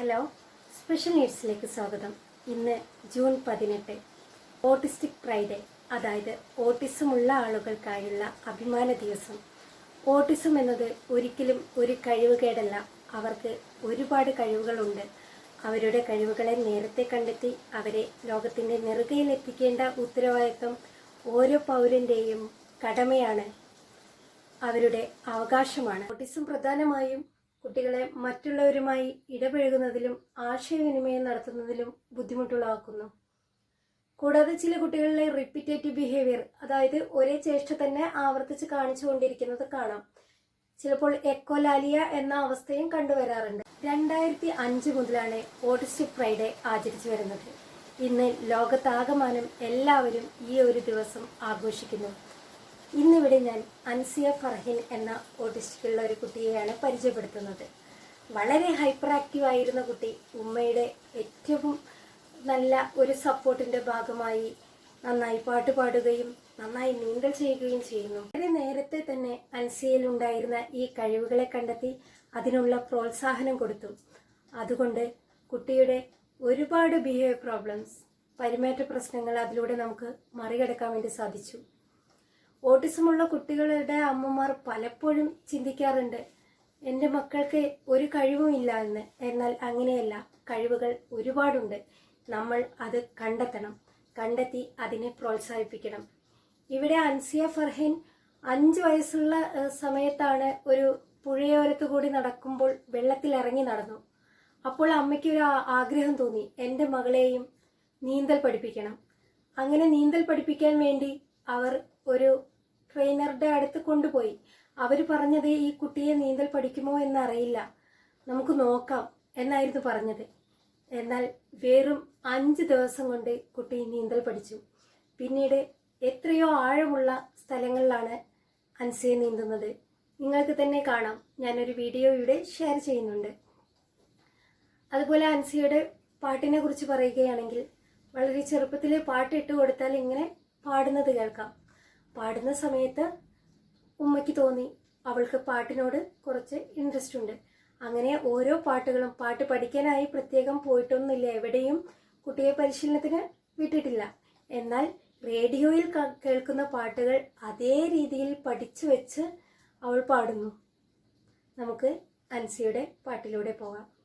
Hello special നീഡ്സിലേക്ക് സ്വാഗതം. ഇന്ന് June പതിനെട്ട് ഓട്ടിസ്റ്റിക് ഫ്രൈഡേ. അതായത് ഓട്ടിസമുള്ള ആളുകൾക്കായുള്ള അഭിമാന ദിവസം. ഓട്ടിസം എന്നത് ഒരിക്കലും ഒരു കഴിവുകേടല്ല. അവർക്ക് ഒരുപാട് കഴിവുകളുണ്ട്. അവരുടെ കഴിവുകളെ നേരത്തെ കണ്ടെത്തി അവരെ ലോകത്തിന്റെ നെറുകയിൽ എത്തിക്കേണ്ട ഉത്തരവാദിത്വം ഓരോ പൗരന്റെയും കടമയാണ്. അവരുടെ അവകാശമാണ്. ഓട്ടിസം പ്രധാനമായും കുട്ടികളെ മറ്റുള്ളവരുമായി ഇടപഴകുന്നതിലും ആശയവിനിമയം നടത്തുന്നതിലും ബുദ്ധിമുട്ടുള്ളതാക്കുന്നു കൂടാതെ ചില കുട്ടികളിലെ റിപ്പീറ്റേറ്റീവ് ബിഹേവിയർ അതായത് ഒരേ ചേഷ്ട തന്നെ ആവർത്തിച്ച് കാണിച്ചുകൊണ്ടിരിക്കുന്നത് കാണാം. ചിലപ്പോൾ എക്കോലാലിയ എന്ന അവസ്ഥയും കണ്ടുവരാറുണ്ട്. രണ്ടായിരത്തി അഞ്ച് മുതലാണ് ഓട്ടിസ്റ്റിക് ഫ്രൈഡേ ആചരിച്ചു വരുന്നത്. ഇന്ന് ലോകത്താകമാനം എല്ലാവരും ഈ ഒരു ദിവസം ആഘോഷിക്കുന്നു. ഇന്നിവിടെ ഞാൻ അൻസിയ ഫർഹിൻ എന്ന ഓട്ടിസ്റ്റിക്കുള്ള ഒരു കുട്ടിയെയാണ് പരിചയപ്പെടുത്തുന്നത്. വളരെ ഹൈപ്പർ ആക്റ്റീവ് ആയിരുന്ന കുട്ടി ഉമ്മയുടെ ഏറ്റവും നല്ല ഒരു സപ്പോർട്ടിന്റെ ഭാഗമായി നന്നായി പാട്ട് പാടുകയും നന്നായി നീന്തൽ ചെയ്യുകയും ചെയ്യുന്നു. വളരെ നേരത്തെ തന്നെ അൻസിയയിൽ ഉണ്ടായിരുന്ന ഈ കഴിവുകളെ കണ്ടെത്തി അതിനുള്ള പ്രോത്സാഹനം കൊടുത്തു. അതുകൊണ്ട് കുട്ടിയുടെ ഒരുപാട് ബിഹേവിയർ പ്രോബ്ലംസ് പരിമേറ്റ പ്രശ്നങ്ങൾ അതിലൂടെ നമുക്ക് മറികടക്കാൻ വേണ്ടി സാധിച്ചു. ഓട്ടിസമുള്ള കുട്ടികളുടെ അമ്മമാർ പലപ്പോഴും ചിന്തിക്കാറുണ്ട് എന്റെ മക്കൾക്ക് ഒരു കഴിവുമില്ല എന്ന്. എന്നാൽ അങ്ങനെയല്ല കഴിവുകൾ ഒരുപാടുണ്ട്. നമ്മൾ അത് കണ്ടെത്തണം. കണ്ടെത്തി അതിനെ പ്രോത്സാഹിപ്പിക്കണം. ഇവിടെ അൻസിയ ഫർഹിൻ അഞ്ച് വയസ്സുള്ള സമയത്താണ് ഒരു പുഴയോരത്ത് കൂടി നടക്കുമ്പോൾ വെള്ളത്തിൽ ഇറങ്ങി നടന്നു. അപ്പോൾ അമ്മയ്ക്ക് ഒരു ആഗ്രഹം തോന്നി എന്റെ മകളെയും നീന്തൽ പഠിപ്പിക്കണം. അങ്ങനെ നീന്തൽ പഠിപ്പിക്കാൻ വേണ്ടി അവർ ഒരു ട്രെയിനറുടെ അടുത്ത് കൊണ്ടുപോയി. അവർ പറഞ്ഞത് ഈ കുട്ടിയെ നീന്തൽ പഠിക്കുമോ എന്നറിയില്ല. നമുക്ക് നോക്കാം എന്നായിരുന്നു പറഞ്ഞത്. എന്നാൽ വെറും അഞ്ച് ദിവസം കൊണ്ട് കുട്ടി നീന്തൽ പഠിച്ചു. പിന്നീട് എത്രയോ ആഴമുള്ള സ്ഥലങ്ങളിലാണ് അൻസിയെ നീന്തുന്നത്. നിങ്ങൾക്ക് തന്നെ കാണാം. ഞാനൊരു വീഡിയോ ഇവിടെ ഷെയർ ചെയ്യുന്നുണ്ട്. അതുപോലെ അൻസിയുടെ പാട്ടിനെ കുറിച്ച് പറയുകയാണെങ്കിൽ വളരെ ചെറുപ്പത്തിൽ പാട്ട് ഇട്ട് കൊടുത്താൽ ഇങ്ങനെ പാടുന്നത് കേൾക്കാം. പാടുന്ന സമയത്ത് ഉമ്മയ്ക്ക് തോന്നി അവൾക്ക് പാട്ടിനോട് കുറച്ച് ഇൻട്രസ്റ്റ് ഉണ്ട്. അങ്ങനെ ഓരോ പാട്ടുകളും പാട്ട് പഠിക്കാനായി പ്രത്യേകം പോയിട്ടൊന്നുമില്ല. എവിടെയും കുട്ടിയെ പരിശീലനത്തിന് വിട്ടിട്ടില്ല. എന്നാൽ റേഡിയോയിൽ കേൾക്കുന്ന പാട്ടുകൾ അതേ രീതിയിൽ പഠിച്ചു വെച്ച് അവൾ പാടുന്നു. നമുക്ക് അൻസിയുടെ പാട്ടിലൂടെ പോകാം.